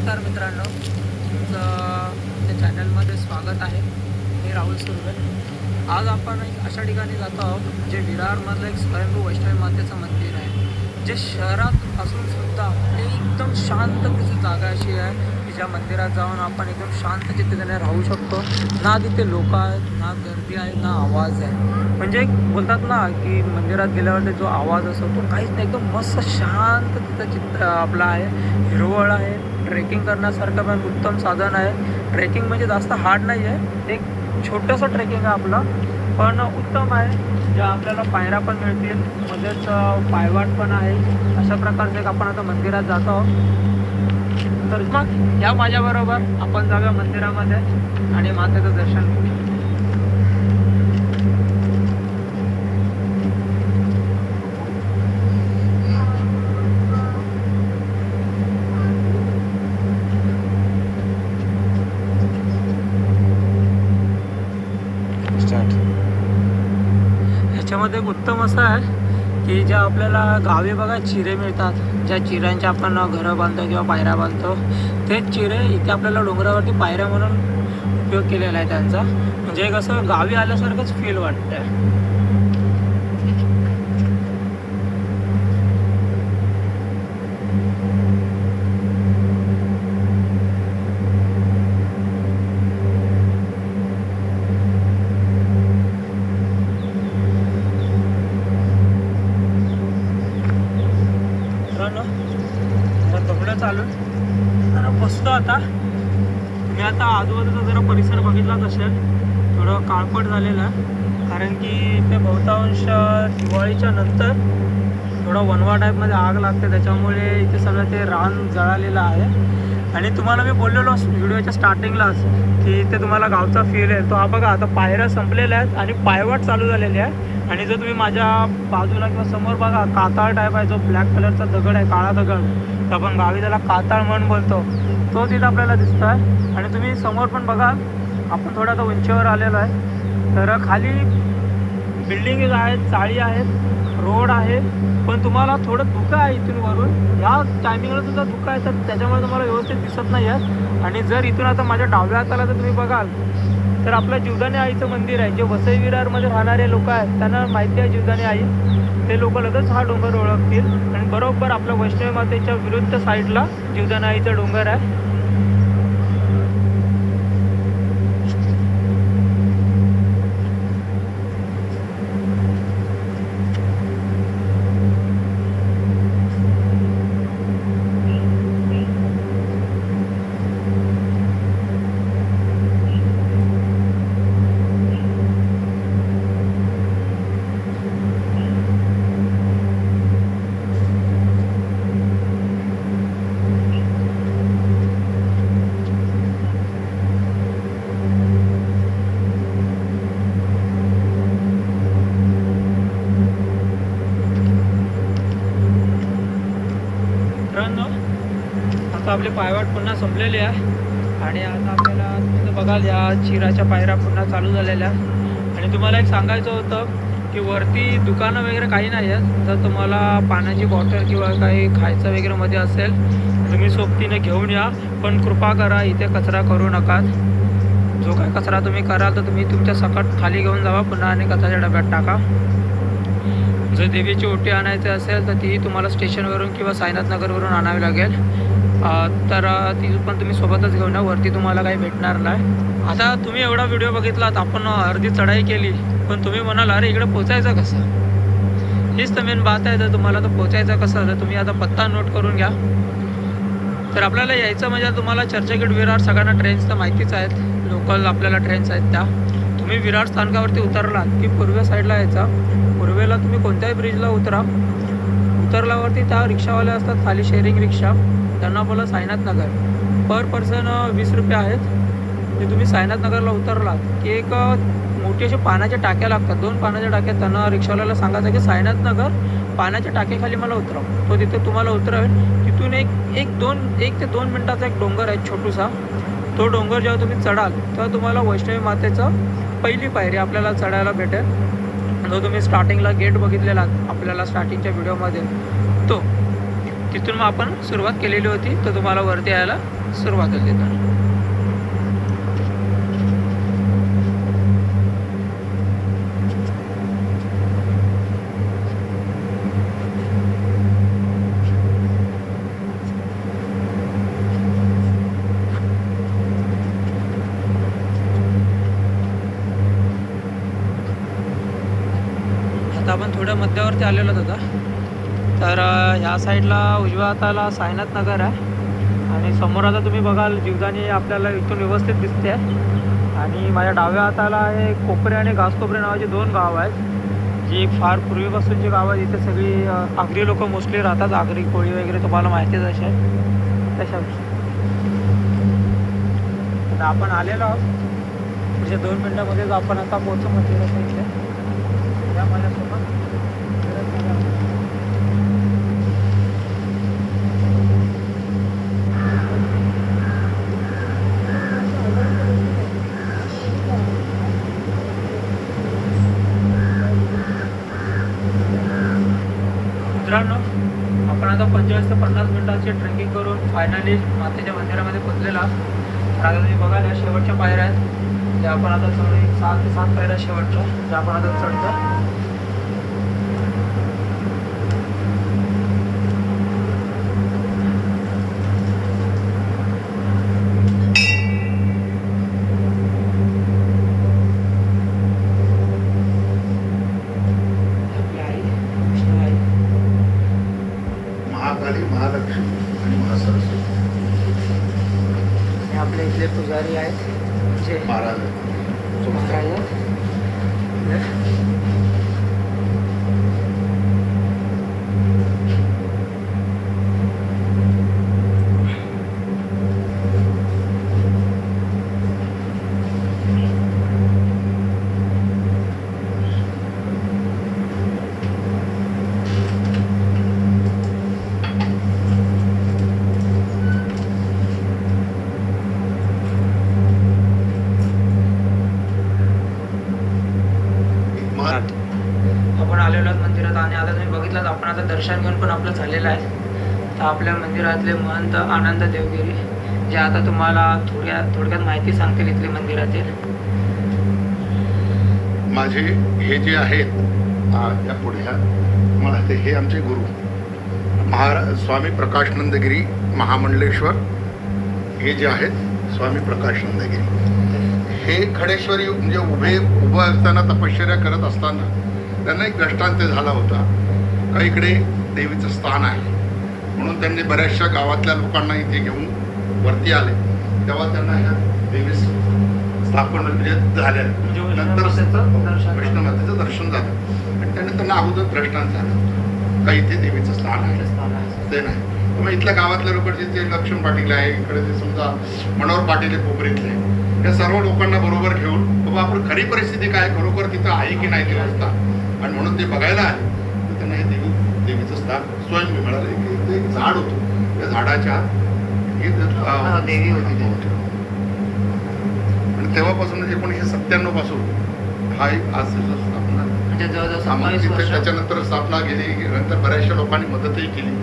नमस्कार मित्रांनो. तुमचं त्या चॅनलमध्ये स्वागत आहे. मी राहुल सुरवे. आज आपण एक अशा ठिकाणी जातो आहोत जे विरारमधलं एक स्वयंभू वैष्णवी मातेचं मंदिर आहे. जे शहरात असून सुद्धा एकदम एकदम शांततेची जागा अशी आहे की ज्या मंदिरात जाऊन आपण एकदम शांत चित्तेने राहू शकतो. ना तिथे लोक आहेत ना गर्दी आहे ना आवाज आहे. म्हणजे बोलतात ना की मंदिरात गेल्यावर जो आवाज असतो तो काहीच नाही. एकदम मस्त शांत तिथं चित्त आपला आहे. हिरवळ आहे. ट्रेकिंग करण्यासारखं पण उत्तम साधन आहे. ट्रेकिंग म्हणजे जास्त हार्ड नाही आहे. एक छोटंसं ट्रेकिंग आहे आपलं. पण उत्तम आहे. ज्या आपल्याला पायऱ्या पण मिळतील. मध्येच पायवाट पण आहे. अशा प्रकारचं एक आपण आता मंदिरात जातो आहोत. तर मग या माझ्याबरोबर आपण जाऊया मंदिरामध्ये आणि मातेचं दर्शन घेऊ ह्याच्यामध्ये एक उत्तम असं आहे की ज्या आपल्याला गावी बघा चिरे मिळतात. ज्या चिऱ्यांचे आपण घरं बांधतो किंवा पायऱ्या बांधतो तेच चिरे इथे आपल्याला डोंगरावरती पायऱ्या म्हणून उपयोग केलेला आहे त्यांचा. म्हणजे कसं गावी आल्यासारखंच फील वाटतंय मित्रांनो आता कपडे चालू जरा बसतो आता तुम्ही आता आजूबाजूचा जरा परिसर बघितलाच असेल थोडं काळपट झालेलं आहे. कारण की ते बहुतांश दिवाळीच्या नंतर थोडं वनवा टाईपमध्ये आग लागते. त्याच्यामुळे इथे सगळं ते रान जळालेलं आहे. आणि तुम्हाला मी बोललेलो व्हिडिओच्या स्टार्टिंगलाच की इथे तुम्हाला गावचा फील आहे. तो हा बघा आता पायऱ्या संपलेल्या आहेत आणि पायवाट चालू झालेली आहे. आणि जर तुम्ही माझ्या बाजूला किंवा समोर बघा काताळ टाईप आहे जो ब्लॅक कलरचा दगड आहे काळा दगड. तर आपण गावी त्याला काताळ म्हणून बोलतो. तो तिथं आपल्याला दिसतो आहे आणि तुम्ही समोर पण बघा आपण थोडं आता उंचीवर आलेलो आहे. तर खाली बिल्डिंग आहेत चाळी आहेत रोड आहे. पण तुम्हाला थोडं धुकं आहे इथून वरून. ह्या टायमिंगला सुद्धा धुकं आहे तर त्याच्यामुळे तुम्हाला व्यवस्थित दिसत नाही आहे. आणि जर इथून आता माझ्या डाव्या हाताला जर तुम्ही बघाल तर आपलं जीवदानी आईचं मंदिर आहे. जे वसई विरारमध्ये राहणारे लोक आहेत त्यांना माहिती आहे जीवदानी आई. ते लोक लगेच हा डोंगर ओळखतील. आणि बरोबर आपल्या वैष्णवी मातेच्या विरुद्ध साईडला जीवदानी आईचा डोंगर आहे मित्रांनो आता आपले पायवाट पुन्हा संपलेली आहे. आणि आता आपल्याला तुम्ही बघाल या चिराच्या पायऱ्या पुन्हा चालू झालेल्या आणि तुम्हाला एक सांगायचं होतं की वरती दुकानं वगैरे काही नाही आहेत. जर तुम्हाला पाण्याची बॉटल किंवा काही खायचं वगैरे मध्ये असेल तुम्ही सोबतीने घेऊन या. पण कृपा करा इथे कचरा करू नका. जो काय कचरा तुम्ही कराल तर तुम्ही तुमच्या सकट खाली घेऊन जावा. पुन्हा आणि कचऱ्याच्या डब्यात टाका. जर देवीची ओटी आणायची असेल तर ती तुम्हाला स्टेशनवरून किंवा साईनाथ नगरवरून आणावी लागेल. तर ती पण तुम्ही सोबतच घेऊन या. वरती तुम्हाला काही भेटणार नाही. आता तुम्ही एवढा व्हिडिओ बघितलात आपण अर्धी चढाई केली. पण तुम्ही म्हणाल अरे इकडे पोचायचं कसं? हीच तर मेन बात आहे. तर तुम्हाला तर पोचायचं कसं तर तुम्ही आता पत्ता नोट करून घ्या. तर आपल्याला यायचं म्हणजे तुम्हाला चर्चगेट विरार सगळ्यांना ट्रेन्स तर माहितीच आहेत. लोकल आपल्याला ट्रेन्स आहेत त्या. तुम्ही विरार स्थानकावरती उतरलात की पूर्व साईडला यायचा. पूर्वेला तुम्ही कोणत्याही ब्रिजला उतरा. उतरल्यावरती त्या रिक्षावाले असतात खाली शेअरिंग रिक्षा. त्यांना बोला साईनाथ नगर. पर पर्सन वीस रुपये आहेत. ते तुम्ही साईनाथ नगरला उतरलात की एक मोठी अशी पाण्याच्या टाक्या लागतात. दोन पाण्याच्या टाक्या त्यांना रिक्षावाल्याला सांगायचं की साईनाथ नगर पाण्याच्या टाकेखाली मला उतरव. तो तिथे तुम्हाला उतरवेल. तिथून एक एक दोन एक ते दोन मिनटाचा एक डोंगर आहे छोटूसा. तो डोंगर जेव्हा तुम्ही चढाल तेव्हा तुम्हाला वैष्णवी मातेचं पहिली पायरी आपल्याला चढायला भेटेल. जो तुम्ही स्टार्टिंगला गेट बघितलेला आपल्याला स्टार्टिंगच्या व्हिडिओमध्ये तो. तिथून मग आपण सुरुवात केलेली होती तर तुम्हाला वरती यायला सुरुवात होईल तर. आता आपण थोड्या मध्यावरती आलेलो होता तर ह्या साईडला उजव्या हाताला साईनाथ नगर आहे. आणि समोर आता तुम्ही बघाल जीवदानी आपल्याला इथून व्यवस्थित दिसते. आणि माझ्या डाव्या हाताला आहे कोपरे आणि घासकोपरे नावाची दोन गाव आहेत. जी फार पूर्वीपासूनची गावं आहेत. इथे सगळी आगरी लोक मोस्टली राहतात. आगरी कोळी वगैरे तुम्हाला माहितीच असे तशा आता आपण आलेलो आहोत. पुढच्या दोन मिनटामध्येच आपण आता पोहोचू मंदिराच्या इथे या माझ्यासोबत मित्रांनो आपण आता पंचेचाळीस ते पन्नास मिनिटाची ट्रेकिंग करून फायनली मातेच्या मंदिरामध्ये पोचलेला तर आता तुम्ही बघाल या शेवटच्या पायऱ्या आहेत. ज्या आपण आता चढू एक ते सात पायऱ्या शेवटच्या ज्या आपण आता चढतो आपली आई विष्णू आई महाकाली महालक्ष्मी आणि महासरस्वती आणि आपले इथले पुजारी आहेत जे महाराज महाराज आहेत महा- आपण आलेलो आहोत मंदिरात आणि आता तुम्ही बघितलं आपण आता दर्शन पण आपलं झालेलं आहे. तर आपल्या मंदिरातले महंत आनंद देवगिरी जे आता तुम्हाला थोड्या थोडक्यात माहिती सांगतील इथले मंदिरातील. माझे हे जे आहेत या पुढ्या मला ते हे आमचे गुरु. महाराज स्वामी प्रकाशनंदगिरी महामंडलेश्वर. हे जे आहेत स्वामी प्रकाशनंदगिरी. हे खडेश्वरी म्हणजे उभे उभं असताना तपश्चर्या करत असताना त्यांना एक दृष्टांत झाला होता. का इकडे देवीचं स्थान आहे. म्हणून त्यांनी बऱ्याचशा गावातल्या लोकांना इथे घेऊन वरती आले. तेव्हा त्यांना ह्या देवीस स्थापन म्हणजे झाल्या. म्हणजे नंतर दर्शन. वैष्णवमातेचं दर्शन झालं. आणि त्याने त्यांना अगोदर दृष्टांत झालं का इथे देवीचं स्थान आहे? ते नाही. मग इथल्या गावातल्या लोकांचे ते लक्ष्मण पाटील आहे इकडे ते समजा मनोहर पाटील आहे पोपरीतले या सर्व लोकांना बरोबर घेऊन बाबा आपण खरी परिस्थिती काय? खरोखर तिथं आहे की नाही देवस्था आणि म्हणून ते बघायला आले. हे देवी स्थान स्वयं मिळालं की ते एक झाड होतं. त्या झाडाच्या देवी होती. आणि तेव्हापासून एकोणीसशे सत्त्याण्णवपासून हा एक आज स्थापना म्हणजे त्याच्यानंतर स्थापना केली नंतर बऱ्याचशा लोकांनी मदतही केली.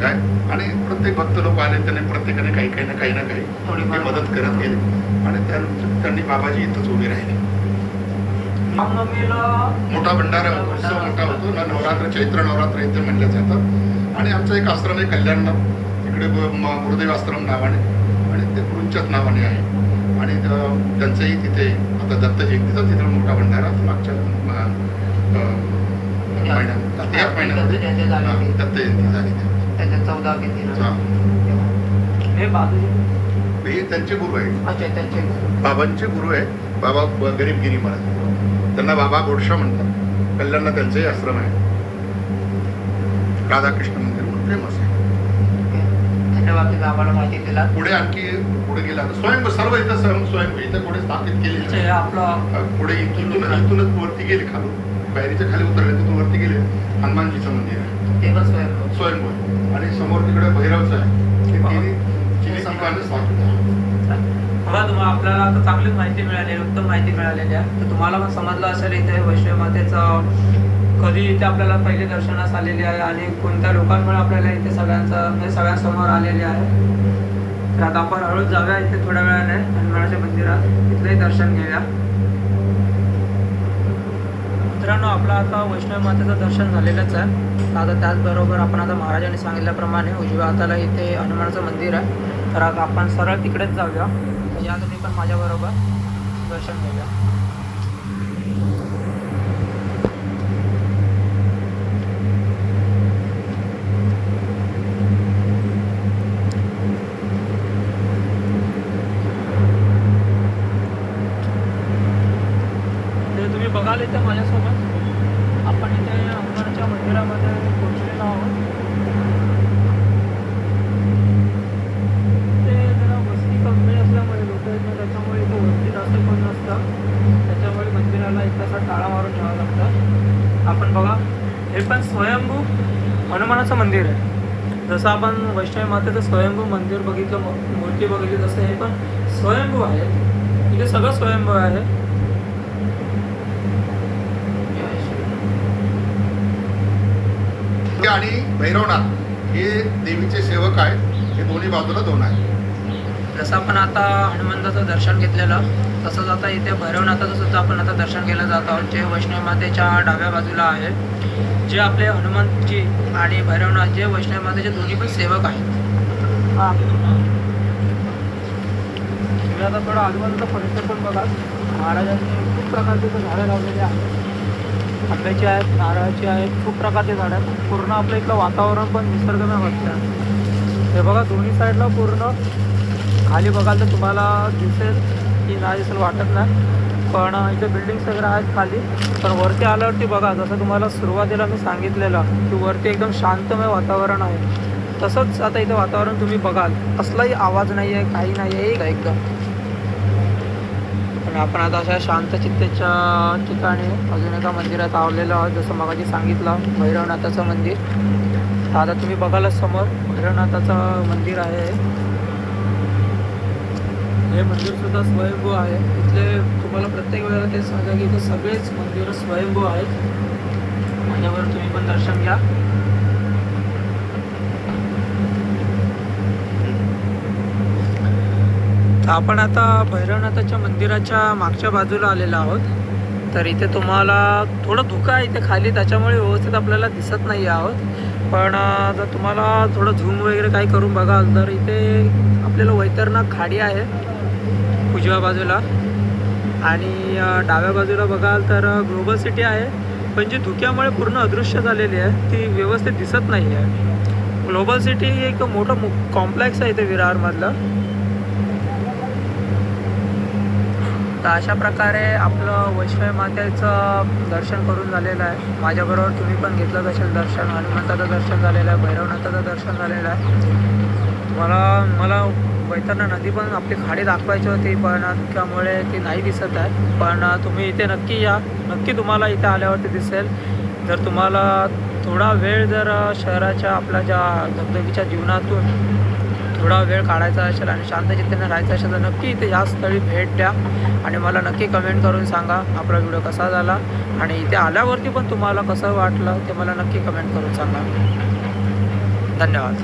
काय? आणि प्रत्येक भक्त लोक आले त्यांनी प्रत्येकाने काही काही ना काही ना काही मदत करत गेले. आणि त्यानंतर त्यांनी बाबाजी इथंच उभे राहिले. मोठा भंडारा उत्सव मोठा होतो. ना नवरात्र चैत्र नवरात्र इथे म्हणलं जातं. आणि आमचा एक आश्रम आहे कल्याण इकडे गुरुदेव आश्रम नावाने आणि ते गुरुंच्याच नावाने आहे. आणि त्यांचंही तिथे आता दत्त जयंतीचा तिथे मोठा भंडारा मागच्या म- अ, महिन्यात या महिन्यामध्ये. दत्त जयंती झाली हा, त्यांचे गुरु आहेत. अच्छा त्यांचे बाबांचे गुरु आहेत. बाबा गरीबगिरी महाराज. त्यांना बाबा गोडशा म्हणतात. कल्याणला त्यांचंही आश्रम आहे. राधाकृष्ण मंदिर म्हणून फेमस आहे. आम्हाला माहिती दिला. पुढे आणखी पुढे गेला. स्वयं सर्व इथं स्वयं स्वयं इथं पुढे स्थापित हे आहे. आपलं पुढे इथून इथूनच वरती गेले खालून. पायरीच्या खाली उतरले तिथून वरती गेले. हनुमानजीचं मंदिर आहे. ते पण स्वयंभू आणि समोर तिकडे भैरवचं आहे. हे. तिन्ही तिन्ही ठिकाणी स्थापित आहे बघा तुम्हाला आपल्याला आता चांगलीच माहिती मिळाली उत्तम माहिती मिळालेली आहे. तर तुम्हाला पण समजलं असेल इथे वैष्णव मातेचं कधी इथे आपल्याला पहिले दर्शनास आलेली आहे आणि कोणत्या लोकांमुळे आपल्याला इथे सगळ्यांचं म्हणजे सगळ्यांसमोर आलेले आहे. तर आता आपण हळूच जाऊया इथे थोड्या वेळाने हनुमानाच्या मंदिरात. तिथलंही दर्शन घेऊया. मित्रांनो आपलं आता वैष्णव मातेचं दर्शन झालेलंच आहे. आता त्याचबरोबर आपण आता महाराजांनी सांगितल्याप्रमाणे उजव्या हाताला इथे हनुमानाचं मंदिर आहे. तर आता आपण सरळ तिकडेच जाऊया. या तुम्ही पण माझ्याबरोबर दर्शन घेऊया. ते तुम्ही बघाल इथं माझ्या आपण इथे हनुमानाच्या मंदिरामध्ये पोहोचलेलो आहोत ते जरा वस्ती कमी असल्यामुळे लोक येत नाही त्याच्यामुळे इथे वस्ती जास्त कोण त्याच्यामुळे मंदिराला एक असा टाळा मारून ठेवावं लागतं. आपण बघा हे पण स्वयंभू हनुमानाचं मंदिर आहे. जसं आपण वैष्णवी मातेचं स्वयंभू मंदिर बघितलं मूर्ती बघितली तसं हे पण स्वयंभू आहे. इथे सगळं स्वयंभू आहे. आणि भैरवनाथ हे देवीचे सेवक आहेत. हे दोन्ही बाजूला दोन आहेत. जसं आपण आता हनुमंताचं दर्शन घेतलेलं तसंच आता इथे भैरवनाथाचं सुद्धा आपण आता दर्शन केलं जात आहोत जे वैष्णव मातेच्या डाव्या बाजूला आहे. जे आपले हनुमंतजी आणि भैरवनाथ जे वैष्णव मातेचे दोन्ही पण सेवक आहेत. हा. तुम्ही आता थोडं आजूबाजूचा परिसर पण बघा. महाराजांनी खूप प्रकारचे इथं झाडं लावलेली आहेत. आंब्याची आहेत नारळाची आहेत खूप प्रकारचे झाडं आहेत. पूर्ण आपलं इथलं वातावरण पण निसर्गमय वाटतं. हे बघा दोन्ही साईडला पूर्ण खाली बघाल तर तुम्हाला दिसेल की नाही दिसेल वाटत नाही. पण इथे बिल्डिंग्स वगैरे आहेत खाली. पण वरती आल्यावरती बघा जसं तुम्हाला सुरुवातीला मी सांगितलेलं की वरती एकदम शांतमय वातावरण आहे. तसंच आता इथे वातावरण तुम्ही बघाल. कसलाही आवाज नाही आहे काही नाही आहे एक- एकदम. आणि आपण आता अशा शांत चित्तेच्या ठिकाणी अजून एका मंदिरात आवलेलो आहोत जसं मगाशी सांगितलं भैरवनाथाचं मंदिर. आता तुम्ही बघालच समोर भैरवनाथाचं मंदिर आहे. हे मंदिर सुद्धा स्वयंभू आहे. इथले तुम्हाला प्रत्येक वेळेला ते सांगा की इथे सगळेच मंदिरं स्वयंभू आहेत. माझ्यावर तुम्ही पण दर्शन घ्या. तर आपण आता भैरवनाथाच्या मंदिराच्या मागच्या बाजूला आलेलो आहोत. तर इथे तुम्हाला थोडं धुकं आहे इथे खाली त्याच्यामुळे व्यवस्थित आपल्याला दिसत नाही आहोत. पण जर तुम्हाला थोडं झूम वगैरे काही करून बघाल तर इथे आपल्याला वैतरणा खाडी आहे. उजव्या बाजूला. आणि डाव्या बाजूला बघाल तर ग्लोबल सिटी आहे. पण जी धुक्यामुळे पूर्ण अदृश्य झालेली आहे ती व्यवस्थित दिसत नाही आहे ग्लोबल सिटी एक मोठं कॉम्प्लेक्स आहे इथे विरारमधलं. तर अशा प्रकारे आपलं वैष्णव मातेचं दर्शन करून झालेलं आहे. माझ्याबरोबर तुम्ही पण घेतलं असेल दर्शन हनुमंताचं दर्शन झालेलं आहे भैरवनाथाचं दर्शन झालेलं आहे. मला मला वैतरणा नदी पण आपली खाडी दाखवायची होती पण त्यामुळे ती नाही दिसत आहे. पण तुम्ही इथे नक्की या. नक्की तुम्हाला इथे आल्यावरती दिसेल. जर तुम्हाला थोडा वेळ जर शहराच्या आपल्या ज्या धबधबीच्या जीवनातून थोडा वेळ काढायचा असेल आणि शांत चित्तेने राहायचं असेल तर नक्की इथे या स्थळी भेट द्या. आणि मला नक्की कमेंट करून सांगा आपला व्हिडिओ कसा झाला. आणि इथे आल्यावरती पण तुम्हाला कसं वाटलं ते मला नक्की कमेंट करून सांगा. धन्यवाद.